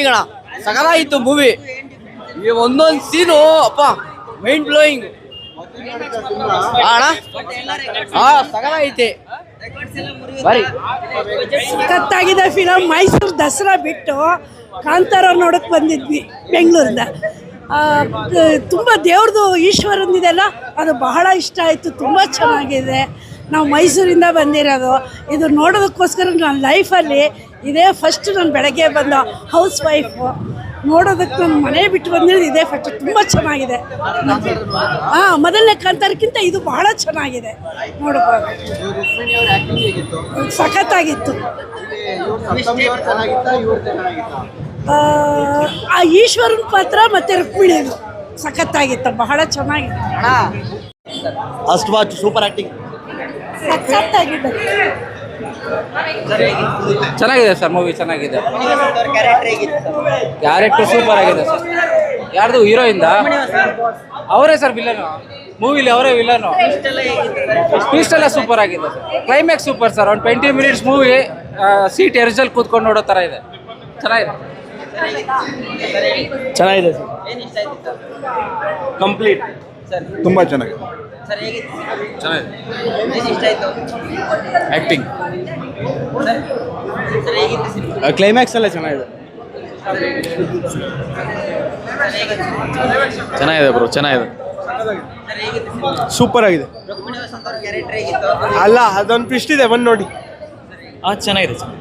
ಈಗಣ ಇತ್ತು ಮೂವಿ. ಈ ಒಂದೊಂದು ಸೀನು, ಅಪ್ಪ ಮೈಂಡ್ ಬ್ಲೋಯಿಂಗ್ ಅಣ್ಣ ಹಾ ಸಕಲಾಗೈತೆ ಬರೀ. ಕತ್ತಾಗಿದೆ ಫಿಲಮ್ ಮೈಸೂರು ದಸರಾ ಬಿಟ್ಟು ಕಾಂತಾರ ನೋಡಕ್ ಬಂದಿದ್ವಿ ಬೆಂಗಳೂರಿಂದ. ತುಂಬ ದೇವ್ರದ್ದು ಈಶ್ವರಂದಿದೆಲ್ಲ ಅದು ಬಹಳ ಇಷ್ಟ ಆಯಿತು. ತುಂಬ ಚೆನ್ನಾಗಿದೆ. ನಾವು ಮೈಸೂರಿಂದ ಬಂದಿರೋದು. ಇದು ನೋಡೋದಕ್ಕೋಸ್ಕರ ನನ್ನ ಲೈಫಲ್ಲಿ ಇದೇ ಫಸ್ಟ್ ನಾನು ಬೆಳಗ್ಗೆ ಬಂದ ಹೌಸ್ ವೈಫು ನೋಡೋದಕ್ಕೆ ನಾನು ಮನೆ ಬಿಟ್ಟು ಬಂದಿರೋದು ಇದೇ ಫಸ್ಟ್ ತುಂಬ ಚೆನ್ನಾಗಿದೆ. ಹಾಂ ಮೊದಲನೇ ಕಾಂತಾರಕ್ಕಿಂತ ಇದು ಬಹಳ ಚೆನ್ನಾಗಿದೆ. ನೋಡಬಹುದು ರುಕ್ಮಿಣಿ ಸಖತ್ತಾಗಿತ್ತು. ಆ, ಈಶ್ವರನ ಪಾತ್ರ ಮತ್ತೆ ರುಕ್ಮಿಣಿದು. ಸಖತ್ತಾಗಿತ್ತು ಬಹಳ ಚೆನ್ನಾಗಿತ್ತು. ವಾಚ್ ಸೂಪರ್ ಆಕ್ಟಿಂಗ್ ಚೆನ್ನಾಗಿದೆ ಸರ್ ಮೂವಿ ಚೆನ್ನಾಗಿದೆ. ಕ್ಯಾರೆಕ್ಟರ್ ಸೂಪರ್ ಆಗಿದೆ ಸರ್. ಯಾರ್ದು? ಹೀರೋಯಿಂದ? ಅವರೇ ಸರ್ ವಿಲನು ಮೂವಿಲಿ ಅವರೇ ವಿಲನು ಟ್ವಿಸ್ಟ್ ಎಲ್ಲ ಸೂಪರ್ ಆಗಿದೆ ಸರ್. Climax super sir. ಒಂದು ಟ್ವೆಂಟಿ ಮಿನಿಟ್ಸ್ ಮೂವಿ ಸೀಟ್ ಎರಿಜಲ್ ಕೂತ್ಕೊಂಡು ನೋಡೋ ಥರ ಇದೆ. ಚೆನ್ನಾಗಿದೆ. ಚೆನ್ನಾಗಿದೆ ಸರ್. ಕಂಪ್ಲೀಟ್ ತುಂಬಾ ಚೆನ್ನಾಗಿದೆ. ಆಕ್ಟಿಂಗ್ ಕ್ಲೈಮ್ಯಾಕ್ಸ್ ಎಲ್ಲ ಚೆನ್ನಾಗಿದೆ. ಚೆನ್ನಾಗಿದೆ ಬ್ರೋ ಚೆನ್ನಾಗಿದೆ. ಸೂಪರ್ ಆಗಿದೆ. ಅಲ್ಲ ಅದೊಂದು ಟ್ವಿಸ್ಟ್ ಇದೆ ಬಂದು ನೋಡಿ. ಹಾಂ ಚೆನ್ನಾಗಿದೆ ಸರ್